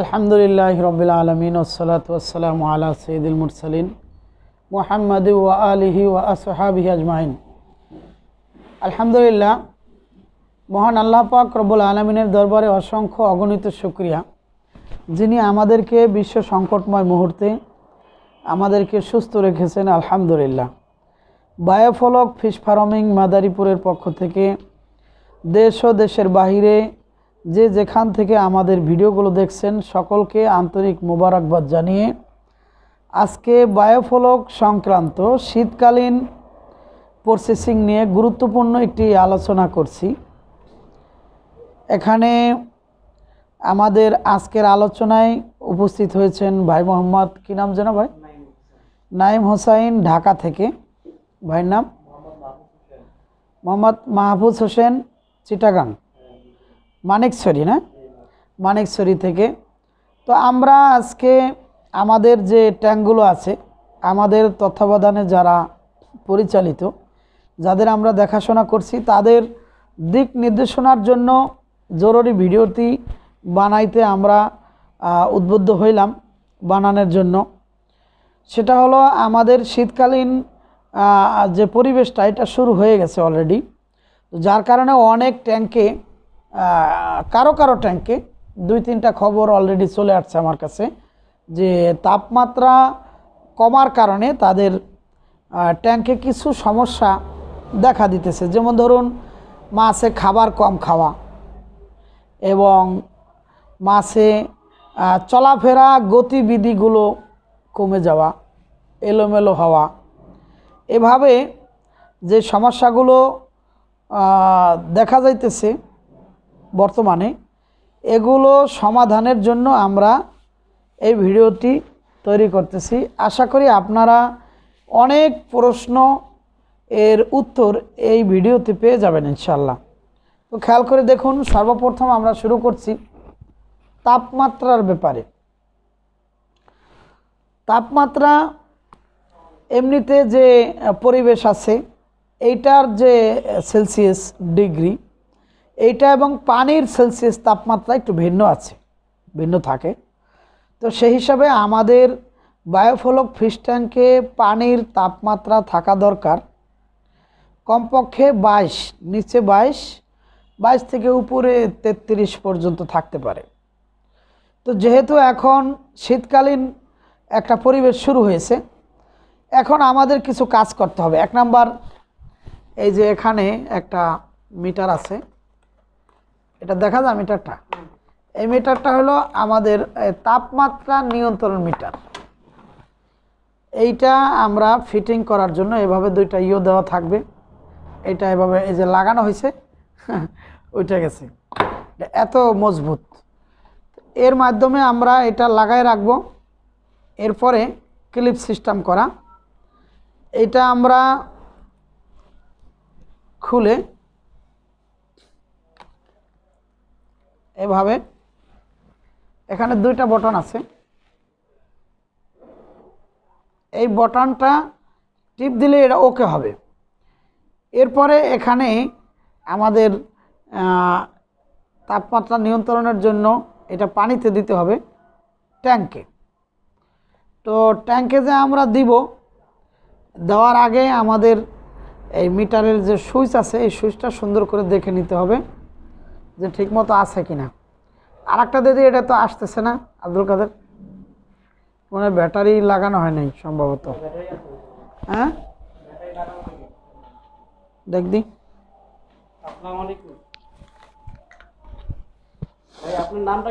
আলহামদুলিল্লাহ রবিল আলমিন ওসলাত ওসালাম আলা সঈদুল মুরসালিন মোহাম্মদ ওয়া আলিহি ওয়া আসহাবিহি আজমাইন। আলহামদুলিল্লাহ, মহান আল্লাহ পাক রব্বুল আলমিনের দরবারে অসংখ্য অগণিত শুক্রিয়া। যিনি আমাদেরকে বিশ্ব সংকটময় মুহূর্তে আমাদেরকে সুস্থ রেখেছেন, আলহামদুলিল্লাহ। বায়োফলক ফিশ ফার্মিং মাদারীপুরের পক্ষ থেকে দেশ ও দেশের বাহিরে যে যেখান থেকে আমাদের ভিডিওগুলো দেখছেন, সকলকে আন্তরিক মোবারকবাদ জানিয়ে আজকে বায়োফলক সংক্রান্ত শীতকালীন প্রসেসিং নিয়ে গুরুত্বপূর্ণ একটি আলোচনা করছি। এখানে আমাদের আজকের আলোচনায় উপস্থিত হয়েছেন ভাই মোহাম্মদ, কী নাম যেন ভাই? নাইম হোসাইন, ঢাকা থেকে। ভাইয়ের নাম? মোহাম্মদ মাহফুজ হোসেন, চিটাগাং। মানিকছড়ি না? মানিকছড়ি থেকে। তো আমরা আজকে আমাদের যে ট্যাঙ্কগুলো আছে, আমাদের তত্ত্বাবধানে যারা পরিচালিত, যাদের আমরা দেখাশোনা করছি, তাদের দিক নির্দেশনার জন্য জরুরি ভিডিওটি বানাইতে আমরা উদ্বুদ্ধ হইলাম বানানোর জন্য। সেটা হলো আমাদের শীতকালীন যে পরিবেশটা, এটা শুরু হয়ে গেছে অলরেডি। যার কারণে অনেক ট্যাঙ্কে কারও কারও ট্যাঙ্কে দুই তিনটা খবর অলরেডি চলে আসছে আমার কাছে যে তাপমাত্রা কমার কারণে তাদের ট্যাঙ্কে কিছু সমস্যা দেখা দিতেছে। যেমন ধরুন, মাছে খাবার কম খাওয়া এবং মাছে চলাফেরা গতিবিধিগুলো কমে যাওয়া, এলোমেলো হওয়া। এভাবে যে সমস্যাগুলো দেখা যাইতেছে বর্তমানে। এগুলো সমাধানের জন্য আমরা এই ভিডিওটি তৈরি করতেছি। আশা করি আপনারা অনেক প্রশ্ন এর উত্তর এই ভিডিওতে পেয়ে যাবেন ইনশাল্লাহ তো খেয়াল করে দেখুন, সর্বপ্রথম আমরা শুরু করছি তাপমাত্রার ব্যাপারে। তাপমাত্রা এমনিতে যে পরিবেশ আছে, এইটার যে সেলসিয়াস ডিগ্রি এইটা এবং পানির সেলসিয়াস তাপমাত্রা একটু ভিন্ন আছে, ভিন্ন থাকে। তো সেই হিসাবে আমাদের বায়োফলক ফিশ ট্যাঙ্কে পানির তাপমাত্রা থাকা দরকার। কমপক্ষে বাইশ, নিচে বাইশ বাইশ থেকে উপরে তেত্রিশ পর্যন্ত থাকতে পারে। তো যেহেতু এখন শীতকালীন একটা পরিবেশ শুরু হয়েছে, এখন আমাদের কিছু কাজ করতে হবে। এক নাম্বার, এই যে এখানে একটা মিটার আছে এটা দেখা যায় মিটারটা। এই মিটারটা হলো আমাদের তাপমাত্রা নিয়ন্ত্রণ মিটার। এইটা আমরা ফিটিং করার জন্য এভাবে দুইটা ইও দেওয়া থাকবে। এটা এভাবে এই যে লাগানো হয়েছে, ওইটা গেছে। এত মজবুত। এর মাধ্যমে আমরা এটা লাগায় রাখব। এরপরে ক্লিপ সিস্টেম করা। এটা আমরা খুলে এভাবে। এখানে দুইটা বটন আছে। এই বটনটা টিপ দিলে এটা ওকে হবে। এরপরে এখানে আমাদের তাপমাত্রা নিয়ন্ত্রণের জন্য এটা পানিতে দিতে হবে ট্যাঙ্কে তো ট্যাঙ্কে যে আমরা দিব, দেওয়ার আগে আমাদের এই মিটারের যে সুইচ আছে, এই সুইচটা সুন্দর করে দেখে নিতে হবে। যে ঠিকমতো আছে কিনা। আর একটা দিদি এটা তো আসতেছে না আব্দুল কাদের? মানে ব্যাটারি লাগানো হয় নাই সম্ভবত। হ্যাঁ? দেখ দি।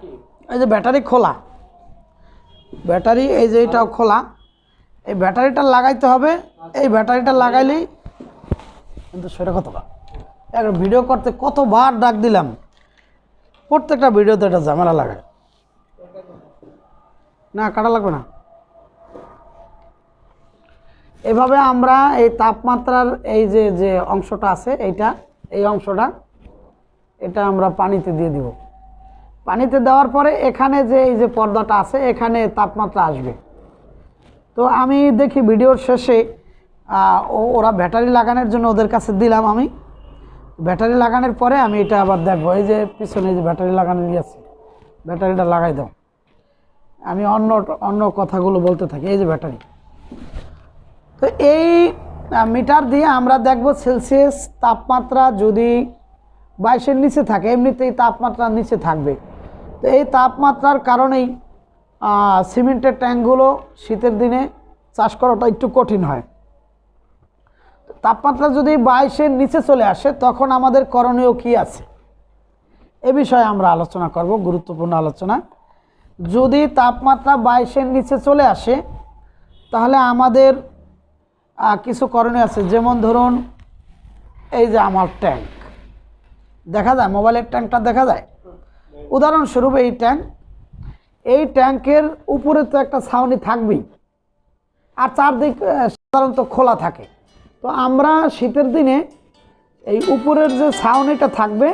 কি? এই যে ব্যাটারি খোলা। ব্যাটারি এই যে এটাও খোলা। এই ব্যাটারিটা লাগাইতে হবে। এই ব্যাটারিটা লাগাইলেই কিন্তু সেটা কতটা একটা ভিডিও করতে কতবার ডাক দিলাম? প্রত্যেকটা ভিডিওতে এটা ঝামেলা লাগায় না, কাটা লাগবে না। এভাবে আমরা এই তাপমাত্রার এই যে যে অংশটা আছে, এইটা, এই অংশটা, এটা আমরা পানিতে দিয়ে দিব। পানিতে দেওয়ার পরে এখানে যে, এই যে পর্দাটা আছে, এখানে তাপমাত্রা আসবে। তো আমি দেখি ভিডিওর শেষে ওরা ব্যাটারি লাগানোর জন্য ওদের কাছে দিলাম আমি। ব্যাটারি লাগানোর পরে আমি এটা আবার দেখব। এই যে পিছনে যে ব্যাটারি লাগানো নিয়ে আছে, ব্যাটারিটা লাগাই দাও। আমি অন্য অন্য কথাগুলো বলতে থাকি, এই যে ব্যাটারি। তো এই মিটার দিয়ে আমরা দেখব সেলসিয়াস তাপমাত্রা যদি বাইশের নিচে থাকে, এমনিতেই তাপমাত্রা নিচে থাকবে। তো এই তাপমাত্রার কারণেই সিমেন্টের ট্যাঙ্কগুলো শীতের দিনে চাষ করাটা একটু কঠিন হয়। তাপমাত্রা যদি বাইশের নিচে চলে আসে, তখন আমাদের করণীয় কি আছে? এ বিষয়ে আমরা আলোচনা করব, গুরুত্বপূর্ণ আলোচনা। যদি তাপমাত্রা বাইশের নিচে চলে আসে, তাহলে আমাদের কিছু করণীয় আছে। যেমন ধরুন, এই যে আমার ট্যাঙ্ক। দেখা যায়, মোবাইলের ট্যাঙ্কটা দেখা যায়? উদাহরণস্বরূপ এই ট্যাঙ্ক। এই ট্যাঙ্কের উপরে তো একটা ছাউনি থাকবেই। আর চারদিক সাধারণত খোলা থাকে। তো আমরা শীতের দিনে এই উপরের যে ছাউনিটা থাকবে,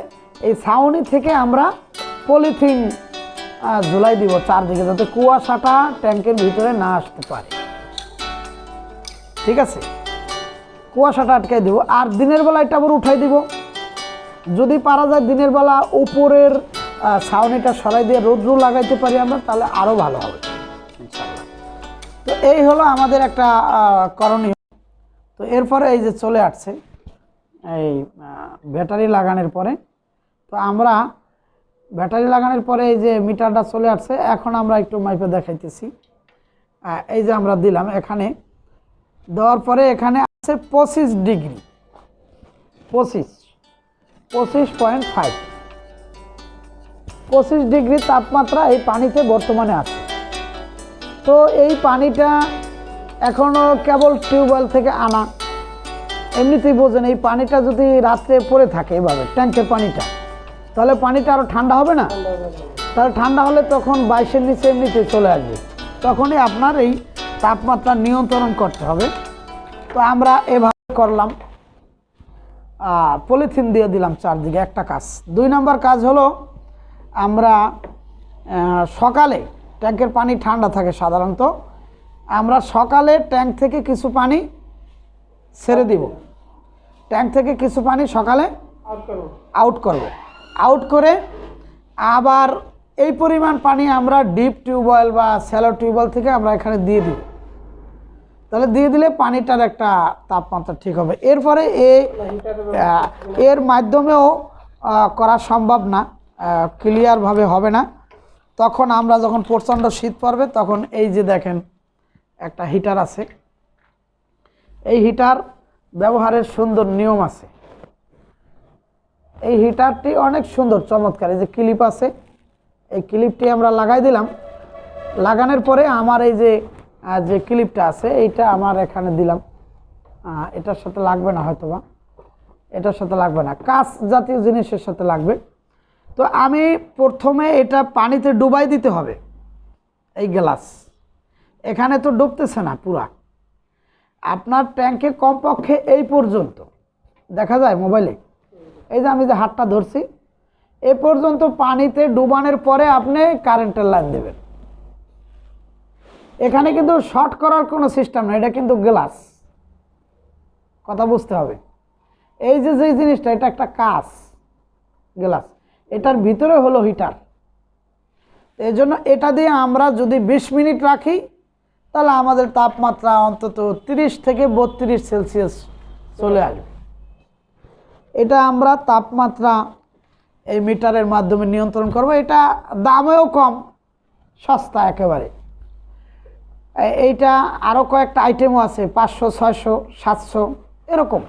এই ছাউনি থেকে আমরা পলিথিন ঝুলাই দিব চারদিকে যাতে কুয়াশাটা ট্যাঙ্কের ভিতরে না আসতে পারে। ঠিক আছে? কুয়াশাটা আটকাই দিব। আর দিনের বেলা এটা আবার উঠাই দিব। যদি পারা যায় দিনের বেলা উপরের ছাউনিটা সরাই দিয়ে রৌদ্র লাগাইতে পারি আমরা, তাহলে আরও ভালো হবে। তো এই হলো আমাদের একটা করণীয়। তো এরপরে এই যে চলে আসছে, এই ব্যাটারি লাগানোর পরে, তো আমরা ব্যাটারি লাগানোর পরে এই যে মিটারটা চলে আসছে, এখন আমরা একটু মাইপে দেখাইতেছি। এই যে আমরা দিলাম এখানে, দেওয়ার পরে এখানে আছে পঁচিশ ডিগ্রি, পঁচিশ পঁচিশ পয়েন্ট ফাইভ। পঁচিশ ডিগ্রি তাপমাত্রা এই পানিতে বর্তমানে আছে। তো এই পানিটা এখনও কেবল টিউবওয়েল থেকে আনা। এমনিতেই বোঝেন, এই পানিটা যদি রাত্রে পড়ে থাকে এভাবে, ট্যাঙ্কের পানিটা, তাহলে পানিটা আরও ঠান্ডা হবে না? তাহলে ঠান্ডা হলে তখন বাইশের নিচে এমনিতেই চলে আসবে। তখনই আপনার এই তাপমাত্রা নিয়ন্ত্রণ করতে হবে। তো আমরা এভাবে করলাম। পলিথিন দিয়ে দিলাম চারদিকে, একটা কাজ। দুই নম্বর কাজ হলো, আমরা সকালে ট্যাঙ্কের পানি ঠান্ডা থাকে সাধারণত। আমরা সকালে ট্যাঙ্ক থেকে কিছু পানি ছেড়ে দিব। ট্যাঙ্ক থেকে কিছু পানি সকালে আউট করব। আউট করে আবার এই পরিমাণ পানি আমরা ডিপ টিউবওয়েল বা স্যালো টিউবওয়েল থেকে আমরা এখানে দিয়ে দিব। তাহলে দিয়ে দিলে পানিটার একটা তাপমাত্রা ঠিক হবে। এরপরে এ এর মাধ্যমেও করা সম্ভব না ক্লিয়ারভাবে হবে না। তখন আমরা যখন প্রচণ্ড শীত পড়বে তখন এই যে দেখেন একটা হিটার আছে। এই হিটার ব্যবহারের সুন্দর নিয়ম আছে। এই হিটারটি অনেক সুন্দর, চমৎকার। এই যে ক্লিপ আছে, এই ক্লিপটি আমরা লাগাই দিলাম। লাগানোর পরে আমার এই যে যে ক্লিপটা আছে, এইটা আমার এখানে দিলাম। এটার সাথে লাগবে না হয়তো বা এটার সাথে লাগবে না। কাঁচ জাতীয় জিনিসের সাথে লাগবে। তো আমি প্রথমে এটা পানিতে ডুবাই দিতে হবে। এই গ্লাস। এখানে তো ডুবতেছে না পুরা। আপনার ট্যাঙ্কে কমপক্ষে এই পর্যন্ত। দেখা যায় মোবাইলে। এই যে আমি যে হাতটা ধরছি, এ পর্যন্ত পানিতে ডুবানোর পরে আপনি কারেন্টের লাইন দেবেন। এখানে কিন্তু শর্ট করার কোনো সিস্টেম না, এটা কিন্তু গ্লাস। কথা বুঝতে হবে। এই যে যে জিনিসটা, এটা একটা কাজ গ্লাস। এটার ভিতরে হলো হিটার। এই জন্য এটা দিয়ে আমরা যদি বিশ মিনিট রাখি তাহলে আমাদের তাপমাত্রা অন্তত তিরিশ থেকে বত্রিশ সেলসিয়াস চলে আসবে। এটা আমরা তাপমাত্রা এই মিটারের মাধ্যমে নিয়ন্ত্রণ করব। এটা দামেও কম, সস্তা একেবারে। এইটা আরও কয়েকটা আইটেমও আছে, পাঁচশো, ছয়শো, সাতশো, এরকম।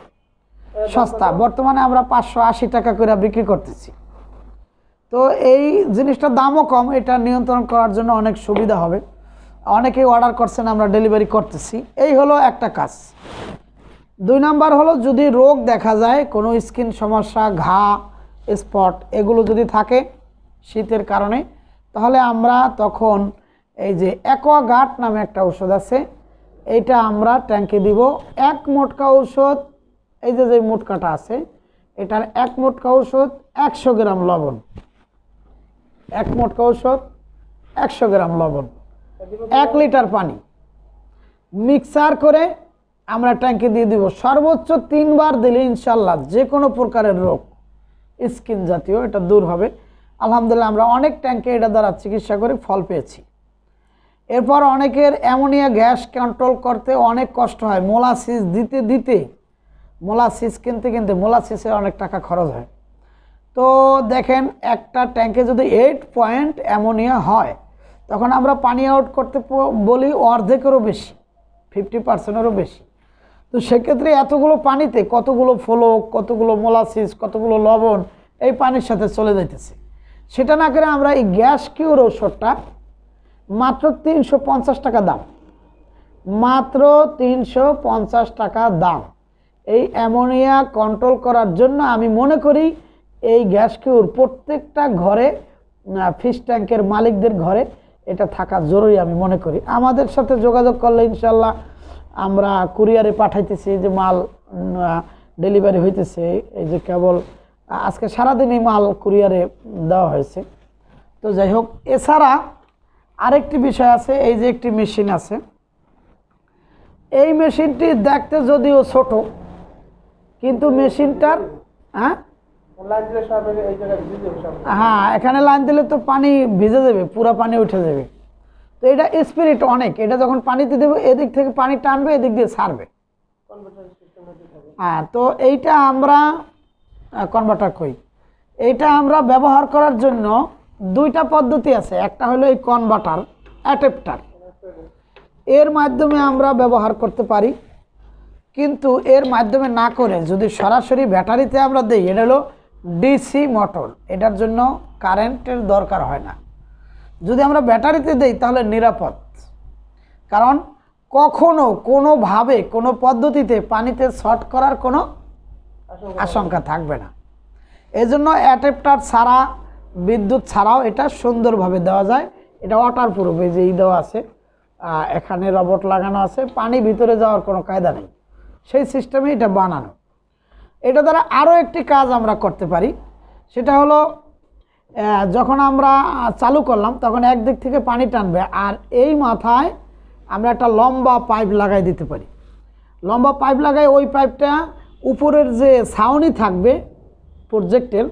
সস্তা। বর্তমানে আমরা পাঁচশো আশি টাকা করে বিক্রি করতেছি। তো এই জিনিসটার দামও কম, এটা নিয়ন্ত্রণ করার জন্য অনেক সুবিধা হবে। অনেকেই অর্ডার করছেন, আমরা ডেলিভারি করতেছি। এই হলো একটা কাজ। দুই নাম্বার হলো, যদি রোগ দেখা যায়, কোনো স্কিন সমস্যা, ঘা স্পট এগুলো যদি থাকে শীতের কারণে, তাহলে আমরা তখন এই যে অ্যাকোয়াগার্ড নামে একটা ওষুধ আছে, এইটা আমরা ট্যাঙ্কে দিব। এক মোটকা ঔষধ, এই যে যে মোটকাটা আছে, এটার এক মোটকা ঔষধ একশো গ্রাম লবণ। এক মোটকা ঔষধ একশো গ্রাম লবণ। এক লিটার পানি। মিক্সার করে আমরা ট্যাঙ্কে দিয়ে দিব। সর্বোচ্চ তিনবার দিলে ইনশাল্লাহ যে কোনো প্রকারের রোগ, স্কিন জাতীয়, এটা দূর হবে। আলহামদুলিল্লাহ আমরা অনেক ট্যাঙ্কে এটা দ্বারা চিকিৎসা করে ফল পেয়েছি। এরপর অনেকের অ্যামোনিয়া গ্যাস কন্ট্রোল করতে অনেক কষ্ট হয়। মোলাসিস দিতে দিতে, মোলাসিস কিনতে কিনতে মোলাসিসের অনেক টাকা খরচ হয়। তো দেখেন, একটা ট্যাঙ্কে যদি এইট পয়েন্ট অ্যামোনিয়া হয় তখন আমরা পানি আউট করতে বলি অর্ধেকেরও বেশি ফিফটি পার্সেন্টেরও বেশি। তো সেক্ষেত্রে এতগুলো পানিতে কতগুলো ফলক, কতগুলো মোলাসিস, কতগুলো লবণ এই পানির সাথে চলে যাইতেছে। সেটা না করে আমরা এই গ্যাস কিউর ওষুধটা মাত্র তিনশো পঞ্চাশ টাকা দাম। মাত্র তিনশো পঞ্চাশ টাকা দাম। এই অ্যামোনিয়া কন্ট্রোল করার জন্য আমি মনে করি এই গ্যাস কিউর প্রত্যেকটা ঘরে ফিশ ট্যাঙ্কের মালিকদের ঘরে এটা থাকা জরুরি আমি মনে করি। আমাদের সাথে যোগাযোগ করলে ইনশাল্লাহ আমরা কুরিয়ারে পাঠাইতেছি যে মাল ডেলিভারি হইতেছে। এই যে কেবল আজকে সারাদিনই মাল কুরিয়ারে দেওয়া হয়েছে। তো যাই হোক, এছাড়া আরেকটি বিষয় আছে, এই যে একটি মেশিন আছে। এই মেশিনটি দেখতে যদিও ছোট, কিন্তু মেশিনটার হ্যাঁ হ্যাঁ এখানে লাইন দিলে তো পানি ভিজে যাবে পুরা পানি উঠে যাবে। তো এটা স্পিরিট অনেক এটা যখন পানিতে দেবে এদিক থেকে পানি টানবে এদিক দিয়ে ছাড়বে হ্যাঁ তো এইটা আমরা কনভার্টার কই? এইটা আমরা ব্যবহার করার জন্য দুইটা পদ্ধতি আছে। একটা হলো এই কনভার্টার অ্যাডাপ্টার এর মাধ্যমে আমরা ব্যবহার করতে পারি। কিন্তু এর মাধ্যমে না করে যদি সরাসরি ব্যাটারিতে আমরা দিই এটা হলো ডিসি মোটর এটার জন্য কারেন্টের দরকার হয় না। যদি আমরা ব্যাটারিতে দিই তাহলে নিরাপদ। কারণ কখনো কোনোভাবে কোনো পদ্ধতিতে পানিতে শর্ট করার কোনো আশঙ্কা থাকবে না। এই জন্য অ্যাডাপ্টার ছাড়া বিদ্যুৎ ছাড়াও এটা সুন্দরভাবে দেওয়া যায়। এটা ওয়াটার প্রুফ এই যে এই দেওয়া আছে এখানে রবট লাগানো আছে পানি ভিতরে যাওয়ার কোনো কায়দা নেই। সেই সিস্টেমে এটা বানানো। এটা দ্বারা আরও একটি কাজ আমরা করতে পারি। সেটা হলো যখন আমরা চালু করলাম, তখন একদিক থেকে পানি টানবে আর এই মাথায় আমরা একটা লম্বা পাইপ লাগাই দিতে পারি। লম্বা পাইপ লাগাই, ওই পাইপটা উপরের যে ছাউনি থাকবে প্রজেক্টের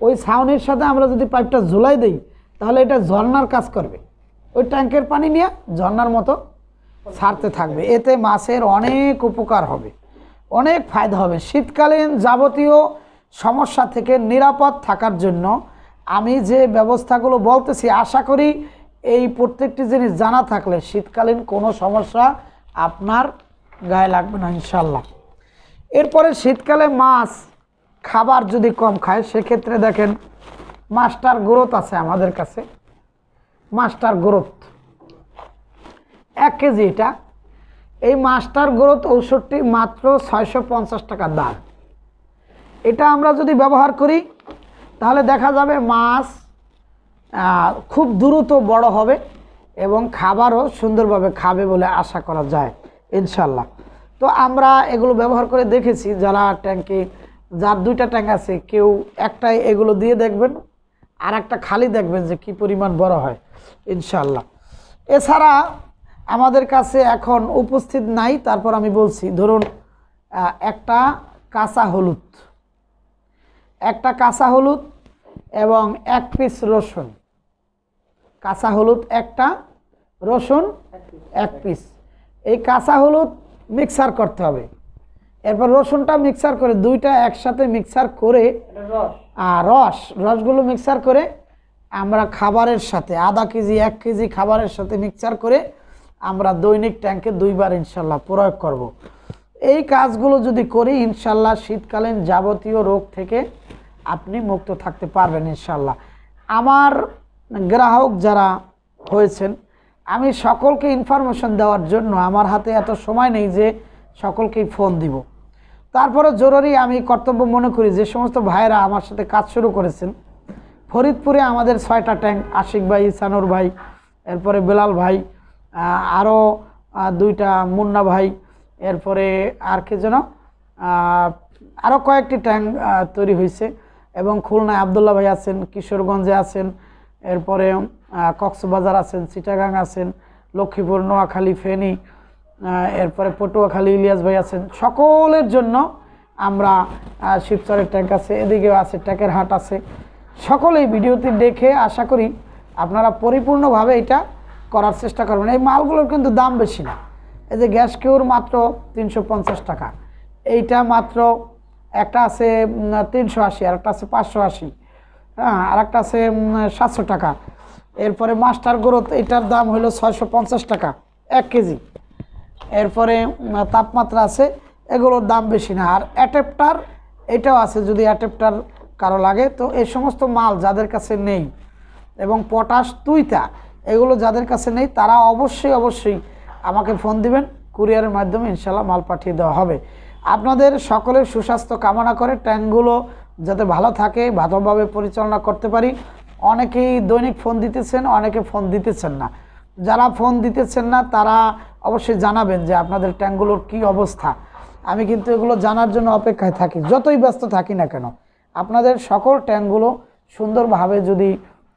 ওই ছাউনির সাথে আমরা যদি পাইপটা ঝুলাই দিই, তাহলে এটা ঝর্নার কাজ করবে। ওই ট্যাঙ্কের পানি নিয়ে ঝর্নার মতো ছাড়তে থাকবে। এতে মাছের অনেক উপকার হবে। অনেক ফায়দা হবে। শীতকালীন যাবতীয় সমস্যা থেকে নিরাপদ থাকার জন্য আমি যে ব্যবস্থাগুলো বলতেছি, আশা করি এই প্রত্যেকটি জিনিস জানা থাকলে শীতকালীন কোনো সমস্যা আপনার গায়ে লাগবে না ইনশাল্লাহ এরপরে শীতকালে মাছ, খাবার যদি কম খায়, সেক্ষেত্রে দেখেন মাস্টার গ্রোথ আছে আমাদের কাছে। মাস্টার গ্রোথ, এক কেজি এটা এই মাস্টার গ্রোথ ঔষধটি মাত্র ছয়শো পঞ্চাশ টাকা দাম। এটা আমরা যদি ব্যবহার করি, তাহলে দেখা যাবে মাছ খুব দ্রুত বড় হবে এবং খাবারও সুন্দরভাবে খাবে বলে আশা করা যায় ইনশাল্লাহ তো আমরা এগুলো ব্যবহার করে দেখেছি, যারা ট্যাঙ্কে যার দুইটা ট্যাঙ্ক আছে, কেউ একটাই এগুলো দিয়ে দেখবেন আর একটা খালি দেখবেন যে কি পরিমাণ বড় হয় ইনশাল্লাহ এছাড়া আমাদের কাছে এখন উপস্থিত নাই তারপর আমি বলছি ধরুন একটা কাঁচা হলুদ একটা কাঁচা হলুদ এবং এক পিস রসুন কাঁচা হলুদ একটা রসুন এক পিস এই কাঁচা হলুদ মিক্সার করতে হবে। এরপর রসুনটা মিক্সার করে দুইটা একসাথে মিক্সার করে আর রস রসগুলো মিক্সার করে আমরা খাবারের সাথে আধা কেজি এক কেজি খাবারের সাথে মিক্সার করে আমরা দৈনিক ট্যাঙ্কে দুইবার ইনশাল্লাহ প্রয়োগ করব। এই কাজগুলো যদি করি, ইনশাল্লাহ শীতকালীন যাবতীয় রোগ থেকে আপনি মুক্ত থাকতে পারবেন ইনশাল্লাহ। আমার গ্রাহক যারা হয়েছেন, আমি সকলকে ইনফরমেশন দেওয়ার জন্য আমার হাতে এত সময় নেই যে সকলকেই ফোন দিব। তারপরে জরুরি আমি কর্তব্য মনে করি যে সমস্ত ভাইয়েরা আমার সাথে কাজ শুরু করেছেন। ফরিদপুরে আমাদের ছয়টা ট্যাঙ্ক আশিক ভাই, ইসানুর ভাই, এরপরে বেলাল ভাই আরও দুইটা মুন্না ভাই, এরপরে আর কে যেন আরও কয়েকটি ট্যাঙ্ক তৈরি হয়েছে। এবং খুলনায় আবদুল্লাহ ভাই আছেন, কিশোরগঞ্জে আছেন, এরপরে কক্সবাজার আছেন, চিটাগাং আছেন, লক্ষ্মীপুর, নোয়াখালী, ফেনী এরপরে পটুয়াখালী, ইলিয়াস ভাই আছেন। সকলের জন্য আমরা শিবচরের ট্যাঙ্ক আছে, এদিকেও আছে ট্যাঙ্কের হাট আছে। সকলেই ভিডিওটি দেখে আশা করি আপনারা পরিপূর্ণভাবে এটা করার চেষ্টা করবেন এই মালগুলোর কিন্তু দাম বেশি না। এই যে গ্যাস কেউর মাত্র তিনশো পঞ্চাশ টাকা। এইটা মাত্র একটা আছে তিনশো আশি আর একটা আছে পাঁচশো আশি। হ্যাঁ আর একটা আছে সাতশো টাকা। এরপরে মাস্টার গ্রোথ, এটার দাম হলো ছয়শো পঞ্চাশ টাকা, এক কেজি। এরপরে তাপমাত্রা আছে, এগুলোর দাম বেশি না। আর অ্যাটেপ্টার এটাও আছে, যদি অ্যাটেপ্টার কারও লাগে। তো এই সমস্ত মাল যাদের কাছে নেই, এবং পটাশ তুইতা এগুলো যাদের কাছে নেই, তারা অবশ্যই অবশ্যই আমাকে ফোন দিবেন। কুরিয়ারের মাধ্যমে ইনশাল্লাহ মাল পাঠিয়ে দেওয়া হবে। আপনাদের সকলের সুস্বাস্থ্য কামনা করে ট্যাঙ্কগুলো যাতে ভালো থাকে, ভালোভাবে পরিচালনা করতে পারি। অনেকেই দৈনিক ফোন দিতেছেন, অনেকে ফোন দিতেছেন না। যারা ফোন দিতেছেন না, তারা অবশ্যই জানাবেন যে আপনাদের ট্যাঙ্কগুলোর কি অবস্থা। আমি কিন্তু এগুলো জানার জন্য অপেক্ষায় থাকি, যতই ব্যস্ত থাকি না কেন। আপনাদের সকল ট্যাঙ্কগুলো সুন্দরভাবে যদি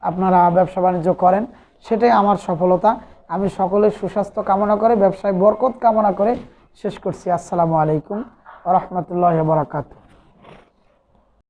আপনারা ব্যবসা বাণিজ্য করেন সেটাই আমার সফলতা। আমি সকলের সুস্বাস্থ্য কামনা করে, ব্যবসায় বরকত কামনা করে শেষ করছি। আসসালামু আলাইকুম রহমতুল্লাহ বরাকাতু